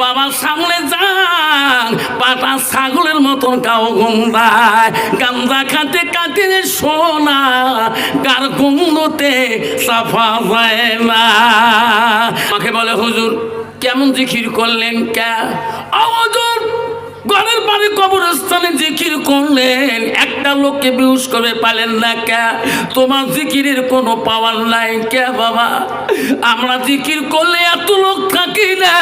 বাবার সামনে যান, পাটা ছাগলের মতন কাউ গন্ধায়। গান্দা খাতে কাতে সোনা কার গন্ধতে সাফা যায় না। আমাকে বলে, হুজুর, কেমন জিখির করলেন ক্যা হুজুর ঘরের বাড়ি কবরস্থানে জিকির করলেন। একটা লোককে বিহুশ করে পালেন না কে? তোমার জিকিরের কোনো পাওয়ার নাই কে বাবা? আমরা জিকির করলে এত লোক থাকি না।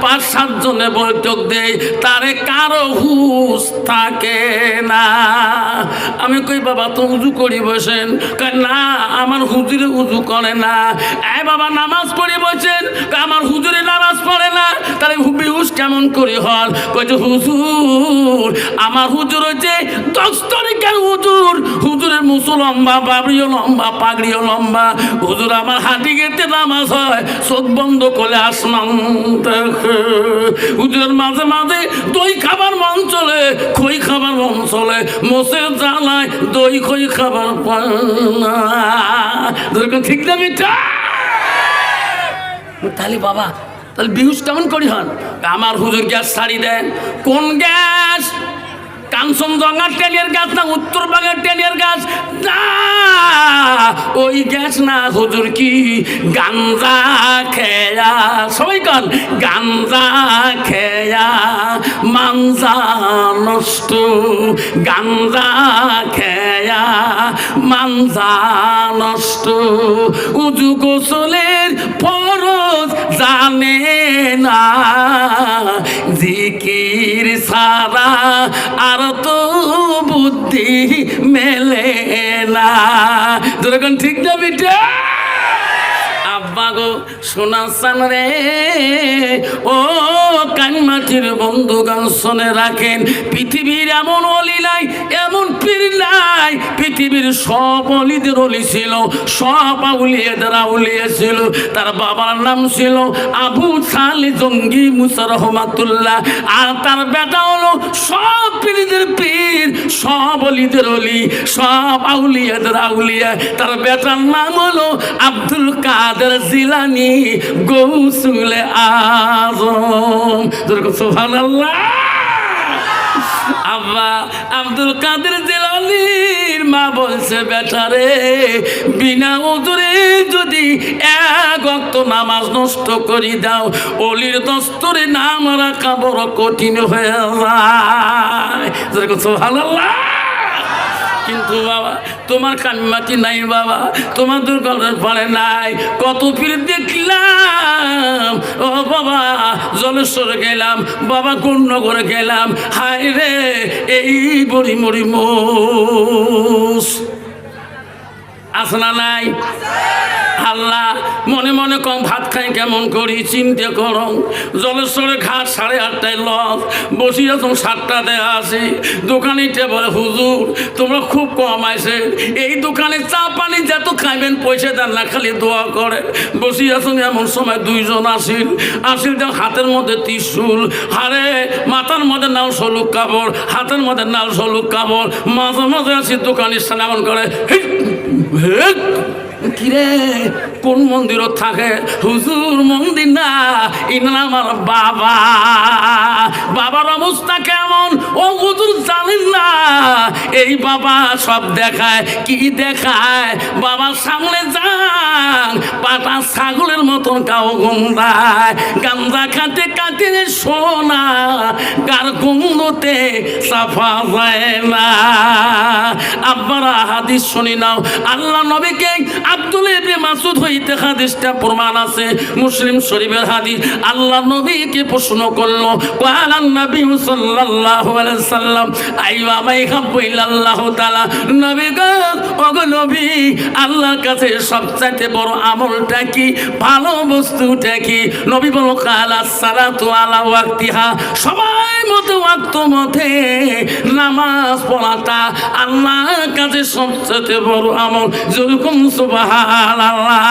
পাঁচ, সাত জনে বৈঠক দেয় তারে কারও হুশ থাকে না। আমি কই, বাবা, তো উজু করি বসেন। না, আমার হুজুরে উজু করে না। এই বাবা, নামাজ পড়ে বসেন। আমার হুজুরে নামাজ পড়ে না। তাহলে বিহুশ কেমন করে হল কইছে হুজুর, আমার হুজুর হচ্ছে দশ তারিখের হুজুর। হুজুরের মুসু লম্বা, বাবরিও লম্বা, পাগড়িও লম্বা। হুজুর, আমার হাঁটি গেতে নামাজ হয়, চোখ বন্ধ করে দেখে। হুজুরের মাঝে মাঝে দই খাবার মন চলে, খই খাবার মন চলে। মোসে জ্বালায় দই, খই খাবার পায় না। ঠিক না মিঠা? তাহলে বাবা তাহলে বিহুস কেমন করি হন? আমার হুজুর গ্যাস ছাড়ি দেন। কোন গ্যাস? কাঞ্চনজঙ্ঘার টেলিয়ার গাছ না উত্তর বাগের টেলিয়ার গাছ ওই গ্যাস না হুজুর কি? গাঞ্জা খেয়া, সবাই কন গাঞ্জা খেয়া, মাঞ্জা নষ্ট গাঞ্জা খেয়া, মাঞ্জা নষ্ট। উজু গোসলের ফরজ জানে না। জিকির সারা আর তো বুদ্ধি মেলে না। যেরকম ঠিক না বিটা? আব্বা গো রে। ও কানমাটির বন্ধুগান শুনে রাখেন, পৃথিবীর এমন অলি নাই, এমন পীর নাই। পৃথিবীর সব অলিদের অলি ছিল, সব আউলিয়াদের আউলিয়া ছিল, তার বাবার নাম ছিল আবু সালি জঙ্গি মুসা রহমাতুল্লাহ। আর তার বেটা হলো সব পীরদের পীর, সব অলিদের অলি, সব আউলিয়াদের আউলিয়া। তার বেটার নাম হলো আব্দুল কাদের জিলানি, গৌসুলে আজম। সুবহানাল্লাহ। আব্বা, আব্দুল কাদের জেলানির মা বলছে বেটারে বিনা উদরে যদি এক অক্ত নামাজ নষ্ট করি দাও, অলির দস্তরে নাম রাখা বড় কঠিন হয়ে যায়। কিন্তু বাবা তোমার কানমাতি নাই বাবা, তোমার দুর্গন্ধ পরে নাই। কত ফির দেখলাম, ও বাবা জলেশ্বরে গেলাম, বাবা করে গেলাম। হায় রে, এই বড়ি মরি মোস আছে না নাই? আল্লাহ মনে মনে কম ভাত খাই কেমন করি? চিন্তা করো জলেশ্বরে ঘাট সাড়ে আটটায় লস বসি যখন সাতটা দেয়া আসি দোকানিটা বলে হুজুর তোমরা খুব কম আইসে। এই দোকানে চা পানি যত খাইবেন পয়সা দেন না খালি দোয়া করে। বসি আছেন এমন সময় দুইজন আসিল। আসিল যেন হাতের মধ্যে ত্রিশুল। হারে মাথার মধ্যে নাও সলুক কাপড় হাতের মধ্যে নাও সলুক কাপড়। মাঝে মাঝে আসি দোকানের সামনে এমন করে "হিক, হিক, কিরে, কোন মন্দির থাকে? হুজুর মন্দির না ইনার আমার বাবা। বাবার অবস্থা কেমন? ও হুজুর জানেন না। এই বাবা সব দেখায়, কি দেখায়? বাবার সামনে যান পাটা ছাগলের মতন কাউ গন্ধায়। গান্দা খাতে কাতে সোনা কার গন্ধতে সাফা যায় না। আব্বারা হাদিস শুনি নাও, আল্লাহ নবীকে আব্দুল মাসুদ হইতে হাদিসটা প্রমাণ আছে। মুসলিম শরীফের হাদিস, আল্লাহ নবীকে প্রশ্ন করল কালান নবী সাল্লাল্লাহু আলাইহি সাল্লাম মাই তাআলা। নবী গো নবী, আল্লাহর কাছে সবচাইতে বড় আমলটা কি? ভালো বস্তুটা কি? নবী বলো, কালা সালাতু আলা ওয়াক্তিহা। সবাই মতো ওয়াক্ত মতে নামাজ পড়াটা আল্লাহর কাছে সবচেয়ে বড় আমল। যেরকম সুবহানাল্লাহ।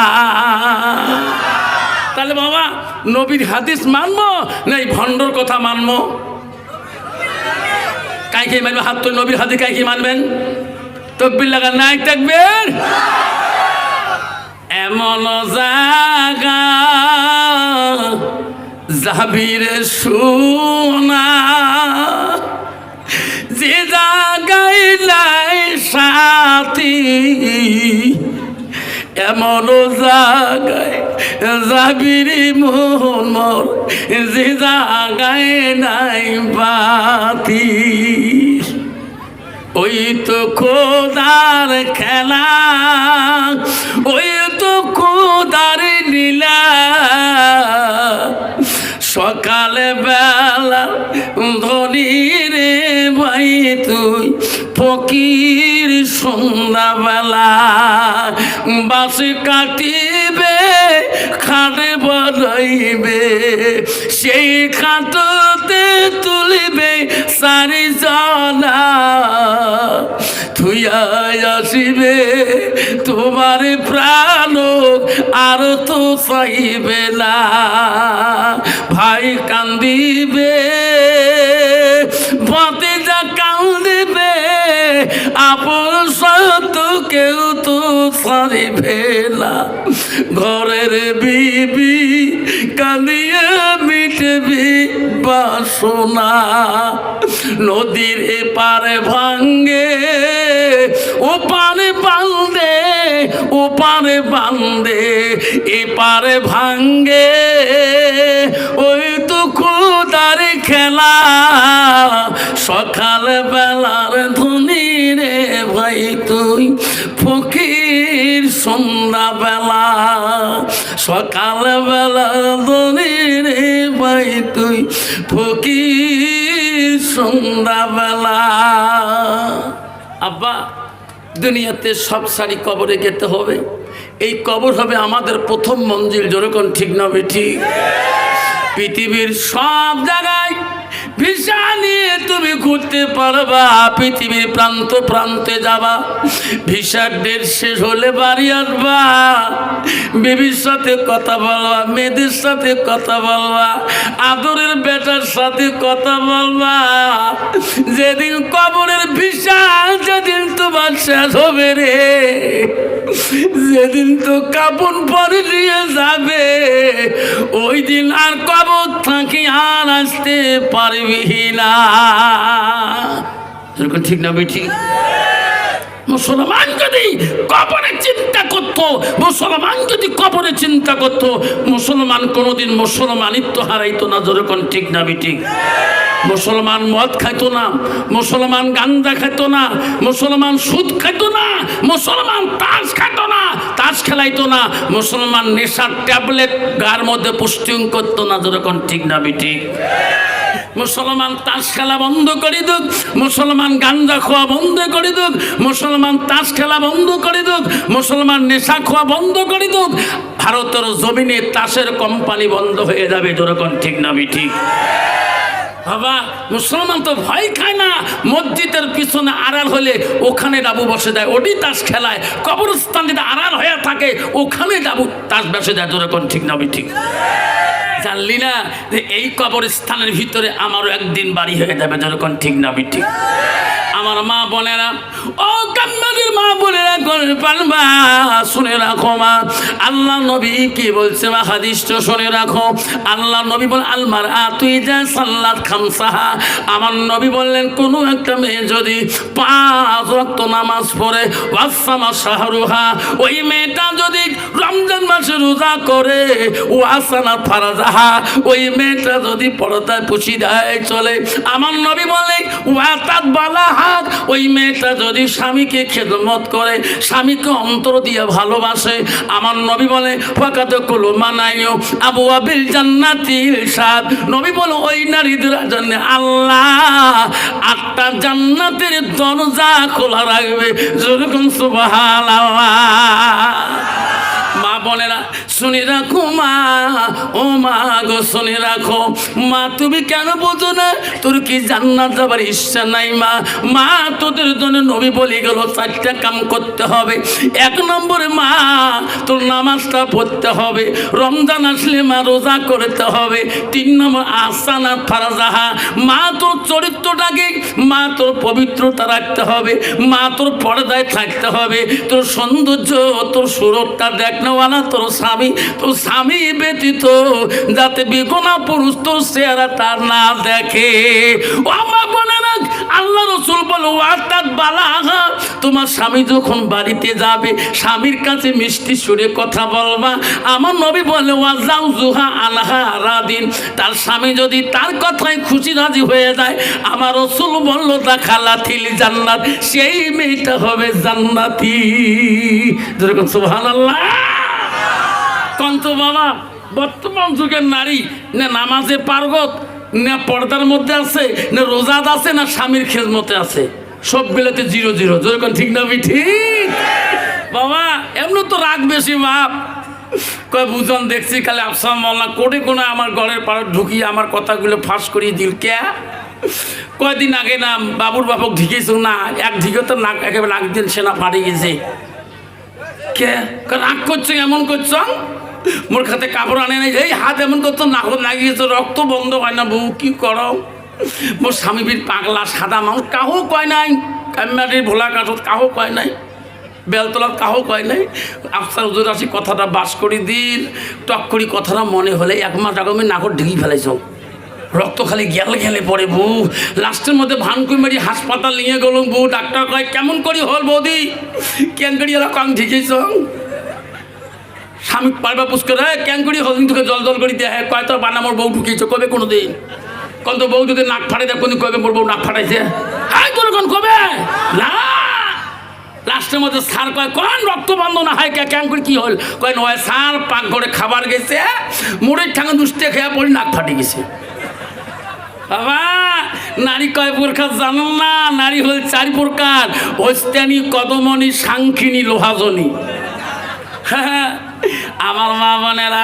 তাহলে বাবা, নবীর হাদিস মানবো না এই ভণ্ডর কথা মানবো? কাই কে মানবে? হাত তো নবীর হাদিস কাই কি মানবেন? তকবির লাগা নাই থাকবেন এমন জাগা জাবিরে সোনা, যে জাগাই নাই সাথী এমন জাগায় যাবিরি মোহন মোর, যে জাগায় নাই বাতি। ওই তো খোদার খেলা, ওই তো খোদার নীলা সকালে বেলা ধরি রে ভাই তুই ফকির সন্ধ্যাবেলা বাসে কাটিবে, খাটে বলাইবে, সেই খাটতে তুলিবে সারি জনা তুই আসিবে, তোমার প্রাণ আর তো চাইবে না। ভাই কান্দিবে যা কান্দিবে আপন সত কেউ তো সারিবে না। ঘরের বিবি কাঁদিয়ে মিটবি বাসনা, নদীর এপারে ভাঙ্গে ও পারে বান্ধে ও পারে বান্ধে এপারে ভাঙ্গে। ওই তো খুদার খেলা, সকাল বেলার ধনী রে ভাই তুই, ফকির সন্ধ্যা বেলা। সকাল বেলা ধনী রে ভাই তুই, ফকির সন্ধ্যা বেলা। আব্বা দুনিয়াতে সব সারি কবরে যেতে হবে। এই কবর হবে আমাদের প্রথম মঞ্জিল। যেরকম ঠিক না বেঠি পৃথিবীর সব জায়গায় ভিসা নিয়ে তুমি ঘুরতে পারবা, পৃথিবীর প্রান্ত প্রান্তে যাবা। ভিসার ডেট শেষ হলে বাড়ি আসবা। বেবির সাথে কথা বলবা, মেয়েদের সাথে কথা বলবা, আদরের বেটার সাথে কথা বলবা। যেদিন কবরের ভিসা, যেদিন তোমার শেষ হবে রে। যেদিন তো কাপন পরে দিয়ে যাবে, ওই দিন আর কবর থাকি আর আসতে পারবি ঠিক না ঠিক? মুসলমান যদি কবরে চিন্তা করত মুসলমান যদি কবরে চিন্তা করত, মুসলমান কোনোদিন মুসলমানিত্ব হারাইতো না যেরকম ঠিক না ঠিক? মুসলমান মদ খাইতো না, মুসলমান গান্দা খাইতো না, মুসলমান সুদ খাইত না, মুসলমান তাস খাইত না, তাস খেলাইতো না, মুসলমান নেশার ট্যাবলেট গার মধ্যে পুষ্টিং করতো না যেরকম ঠিক না ঠিক? মুসলমান তাস খেলা বন্ধ করে দুক, মুসলমান গাঞ্জা খোয়া বন্ধ করে দুক, মুসলমান তাস খেলা বন্ধ করে দুক, মুসলমান নেশা খোয়া বন্ধ করে দুক, ভারতের জমিনে তাসের কোম্পানি বন্ধ হয়ে যাবে যেরকম ঠিক না ঠিক? বাবা, মুসলমান তো ভয় খায় না, মসজিদের পিছনে আড়াল হলে ওখানে ডাবু বসে দেয় ওটি তাস খেলায়, কবরস্থান যদি আড়াল হয়ে থাকে, ওখানে ডাবু তাস বসে দেয় যেরকম ঠিক না ঠিক? জানলি না যে এই কবরস্থানের ভিতরে আমারও একদিন বাড়ি হয়ে যাবে, যতক্ষণ ঠিক না, আমি ঠিক। আমার মা বোনেরা ও কান্নাদের মা বলে বোনেরা করে পারবা শুনে রাখো মা। আল্লাহ নবী কি বলছে মা? হাদিসটা শুনে রাখো। আল্লাহ নবী বল আলমার আ তুই যা সাল্লাত খামসাহা। আমার নবী বললেন, কোনো একটা মেয়ে যদি পাঁচ রক্ত নামাজ পড়ে, ওয়াসামা শাহরুহা, ওই মেয়েটা যদি রমজান মাসে রোজা করে ও আসানা ফারাজাহা, ওই মেয়েটা যদি পর্দায় পুষি দেয় চলে। আমার নবী বলে ওয়াতাত বালা হাত ওই মেয়েটা যদি স্বামীকে খেদমত করে, স্বামীকে অন্তর দিয়ে ভালোবাসে, আমার নবী বলে ফাঁকাত কুলো মানাইও আবু আবিল জান্নাতিল সাদ। নবী বলে, ওই নারীদের জন্য আল্লাহ আটটা জান্নাতের দরজা খোলা রাখবে। যেরকম সুবাহাল মা বোনেরা শুনে রাখো মা, ও মা গো, শুনে রাখো। মা, তুমি কেন বোঝো না? তোর কি জান্নাত যাবার ইচ্ছা নাই মা? মা, তোদের জন্য নবী বলে গেল, চারটা কাম করতে হবে। এক নম্বরে মা, তোর নামাজটা পড়তে হবে। রমজান আসলে মা, রোজা করতে হবে। তিন নম্বর আসানা ফারাজাহা। মা, তোর চরিত্রটাকে, মা, তোর পবিত্রতা রাখতে হবে। মা, তোর পর্দায় থাকতে হবে। তোর সৌন্দর্য, তোর সুরতটা দেখনেওয়ালা তোর স্বামী তো স্বামী ব্যতীত যাতে বেগুনা পুরুষ তো চেহারা তার না দেখে। আল্লাহ রসুল বলো অর্থাৎ বালাহা, তোমার স্বামী যখন বাড়িতে যাবে, স্বামীর কাছে মিষ্টি সুরে কথা বলবা। আমার নবী বলে ওয়াজাউ জুহা আলহা রাদিন। তার স্বামী যদি তার কথায় খুশি রাজি হয়ে যায়, আমার রসুল বলল তা খালা থিল জান্নাত, সেই মেয়েটা হবে জান্নাতি। যেরকম সুবহানাল্লাহ। কন্ত বাবা, বর্তমান যুগের নারী, না নামাজে পার্গত, না পর্দার মধ্যে আছে, না রোজাদ আছে, না স্বামীর খেজমতে আছে। সব বেলাতে জিরো। জিরো যেরকম ঠিক না ঠিক। বাবা, এমনি তো রাগ বেশি, বাপ। কয়, বুঝন, দেখছি খালি আফসাম মাল্লা কোটে কোনো আমার ঘরের পাড়ে ঢুকিয়ে আমার কথাগুলো ফাঁস করিয়ে দিল। কে? কয়দিন আগে না বাবুর বাপক ঢিকেছ? না, এক ঢিকে তো নাক একেবারে নাক দিন সেনা ফাড়ে গেছে। কে? রাগ করছ, এমন করছ? মোর খাতে কাপড় আনে নাই। এই হাত এমন করছ নাক লাগিয়েছো, রক্ত বন্ধ হয় না বউ, কি করো? মোর স্বামী বীর পাগলা সাদা মানুষ কাহো কয় নাই? কান্নাটির ভোলা কাঠত, কাহো কয় নাই? বেলতলার কাহো কয় নাই? আফসার হুজুর আসি, কথাটা বাস করি দিন, টক করি কথাটা মনে হলে এক মাস আগে আমি নাকর ঢেকে ফেলাইছ রক্ত খালি গেল গেলে পড়ে বউ। লাস্টের মধ্যে ভানকুই মারি হাসপাতাল নিয়ে গেল বউ, ডাক্তার কয়, কেমন করি হল বৌদি? কেন করি এরা কম ঠিকেছ স্বামী পারবা পুষ করে কেন করি হল তোকে জল জল করি দেয় কয় তো বানামোর বউ ঢুকিয়েছ কবে কোনো দিন কোন তো বউ যদি নাক ফাটাই দেয় কোন কবে মোর বউ নাক ফাটাইছে। হাই তোর কোন কবে? না লাস্টের মধ্যে সার কয় কোন রক্ত বন্ধ না হয় কেন করে কি হল? কয় নয় সার পাক ঘরে খাবার গেছে মুড়ের ঠাঙা দুষ্টে খেয়া পড়ি নাক ফাটে গেছে। বাবা নারী কয় প্রকার জানো না? নারী হল চারি প্রকার। হস্তানি কদমনি সাংখিনী লোহাজনী। হ্যাঁ, আমার মা বোনেরা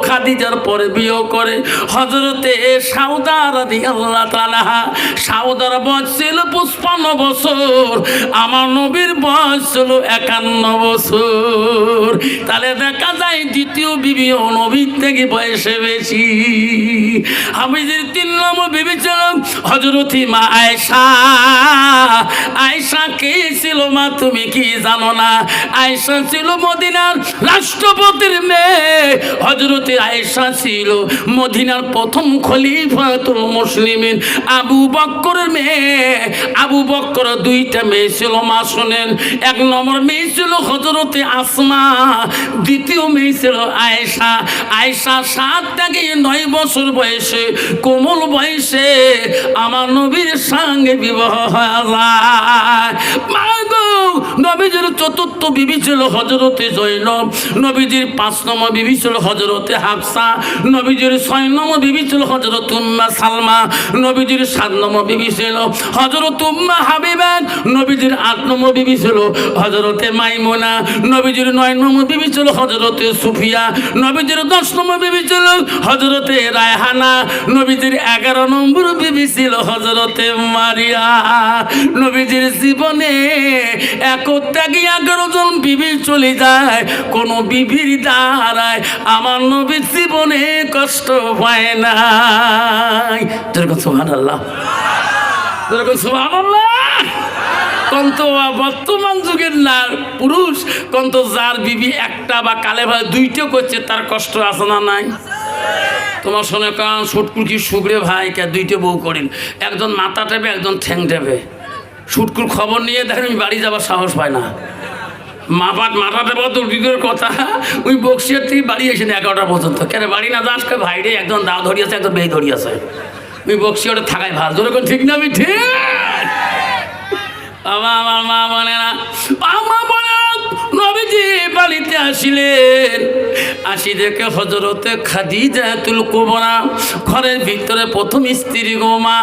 খাদিজার পরে বিয়ে করে। হজরতে সাউদার আদি আল্লাহ তালা সাউদার বয়স ছিল পুষ্পান্ন বছর, আমার নবীর বয়স ছিল একান্ন বছর। তাহলে দেখা যায় দ্বিতীয় বিবি ও নবীর থেকে বয়সে বেশি। হামিদের তিন নম্বর বিবি ছিল হজরতি মা আয়সা আয়সা কে ছিল মা তুমি কি জানো না? আয়সা ছিল মদিনার রাষ্ট্রপতির মেয়ে। হজরতে আয়সা ছিল মদিনার প্রথম খলিফাতুল মুসলিমিন। আবু বক্করের মেয়ে। আবু বক্কর দুইটা মেয়ে ছিল, মা শোনেন, এক নম্বর মেয়ে ছিল হজরতে আসমা, দ্বিতীয় মেয়ে ছিল আয়েশা। আয়েশা সাত থেকে নয় বছর বয়সে, কোমল বয়সে আমার নবীর সঙ্গে বিবাহ হয়ে মা নবীজির চতুর্থ বিবি ছিল হজরতে জৈনব, নবীজির পাঁচ নম্বর বিবি ছিল হজরতে হাফসা, নবীজির ছয় নম্বর বিবি ছিল হজরত উম্মা সালমা, নবীজির সাত নম্বর বিবি ছিল হজরত উম্মা হাবিবান নবীজির আট নম্বর বিবি ছিল হজরতে মাইমুনা, নবীজির নয় নম্বর বিবি ছিল হজরতে সুফিয়া, নবীজির দশ নম্বর বিবি ছিল হজরতে রায়হানা, নবীজির এগারো নম্বর বিবি ছিল হজরতে মারিয়া, নবীজির জীবনে যায়। কোনো বিবির আমার নবীর জীবনে কষ্ট বর্তমান যুগের না, পুরুষ কন্ত যার বিবি একটা বা কালে ভাই দুইটা করছে, তার কষ্ট আছে না নাই? তোমার শোনে কারণ সুটকুর কি সুগরে ভাই, কে দুইটা বউ করেন? একজন মাথা টেপে, একজন ঠ্যাং টেপে। সুটকুর খবর নিয়ে দেখেন আমি বাড়ি যাবার সাহস পায় না। মাপাত মাথাতে বলতো দূরের কথা? ওই বক্সিয়ার থেকে বাড়ি এসে এগারোটা পর্যন্ত। কেন বাড়ি না যাস কে ভাই একজন দা ধরিয়েছে একজন বেয়ে ধরিয়েছে ওই বক্সিয়ারে থাকায় ভালো। ধরে ঠিক না আমি ঠিক? আমার আমার মা বলে না। আমার বলে নবীজি আসিলেন। আসি দেখে হজরতে কোবরা, ঘরের ভিতরে প্রথম স্ত্রী গো মা।